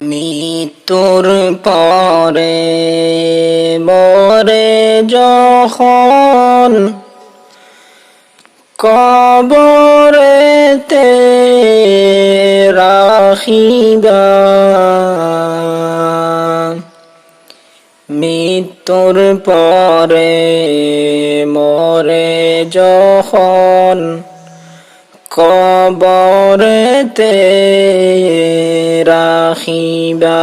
মৃত্যুর পরে মরে যখন কবরেতে রাখিবা মৃত্যুর পরে মরে যখন কবরেতে রাখিবা।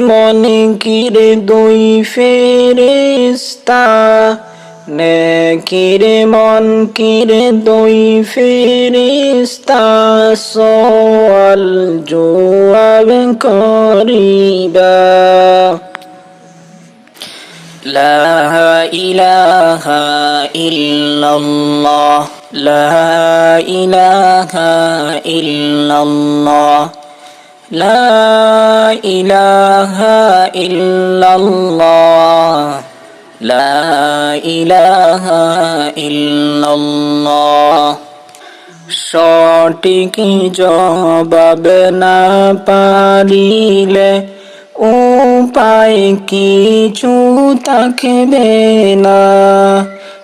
মন কির দুই ফেরিস্তা মন কির দুই ফেরিস্তা সোয়াল জোয়াব করিবা। لا إله إلا الله لا إله إلا الله لا إله إلا الله لا إله إلا الله সঠিক জবাব না পারিলে উপায় কিছু থাকবে না,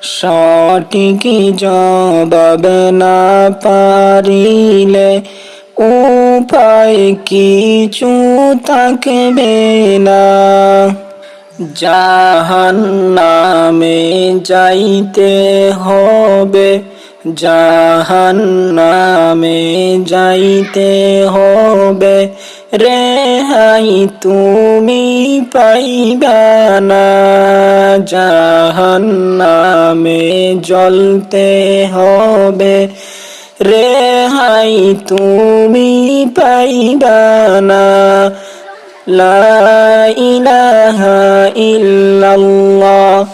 সঠিক জবাব না পারিলে ও উপায় কিছু থাকবে না। জাহান নামে যাইতে হবে জাহান নামে যাইতে হবে রেহাই তুমি পাইবানা জাহান্নামে জ্বলতে হবে। রেহাই তুমি পাইবানা লা ইলাহা ইল্লাল্লাহ।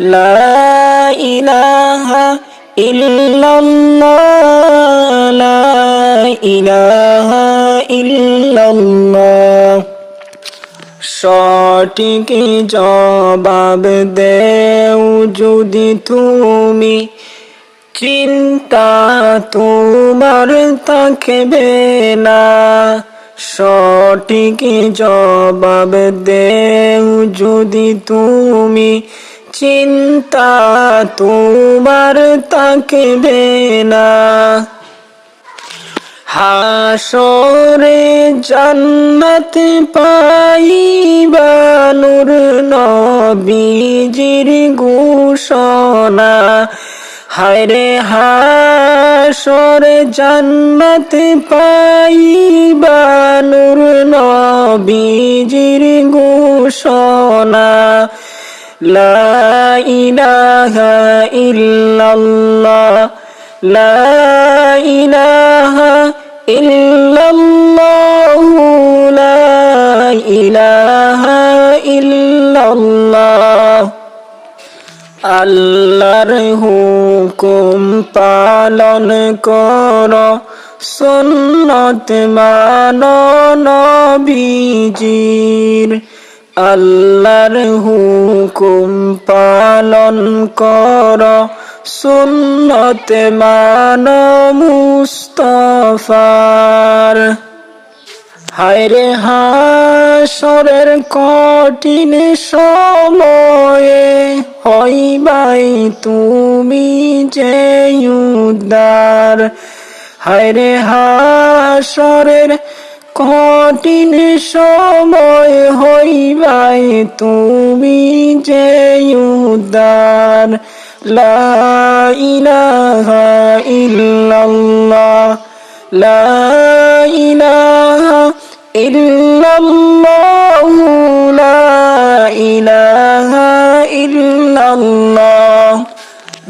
লা ইলাহা illallah সঠিক জবাব দেও যদি তুমি। চিন্তা তোমার থাকবে না। সঠিক জবাব দেও যদি তুমি। চিন্তা তোমার থাকবে না। হাসরে জান্নাত পাইবা নূর নবীজির ঘোষণা। হায়রে হাসরে জান্নাত পাইবা নূর নবীজির ঘোষণা। ইলাহা ইল্লাল্লাহ ইলাহা ইল্লাল্লাহ লা ইলাহা ইল্লাল্লাহ। আল্লাহর হুকুম পালন কর সুন্নত মান নবীজির। আল্লাহর হুকুম পালন কর, সুন্নত মান মুস্তফার। হায়রে হাসরের কঠিন সময়ে হইবাই তুমি যে উদ্ধার হায়রে হাসরের কঠিন সময় হইবাই তুমি যে উদ্ধার লা ইলাহা ইল্লাল্লাহ, লা ইলাহা ইল্লাল্লাহ, লা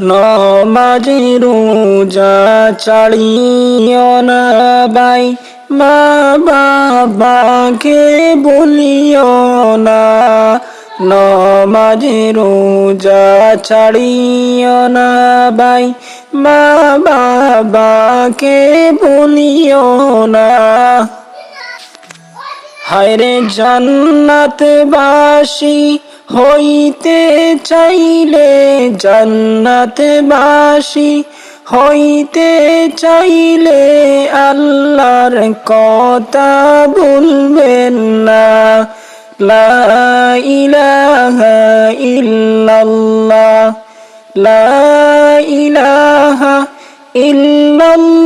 নমাজ রোজা চালিও না বাই মা বাবাকে বলিও না, নমাজ রোজা ছাড়িও না বাই মা বাবাকে বলিও না। হায়রে জান্নাতবাসী, হইতে চাইলে জান্নাতবাসী হইতে চাইলে আল্লাহর কথা ভুলবেন না। লা ইলাহা ইল্লাল্লাহ। লা ইলাহা ইল্লাল্লাহ।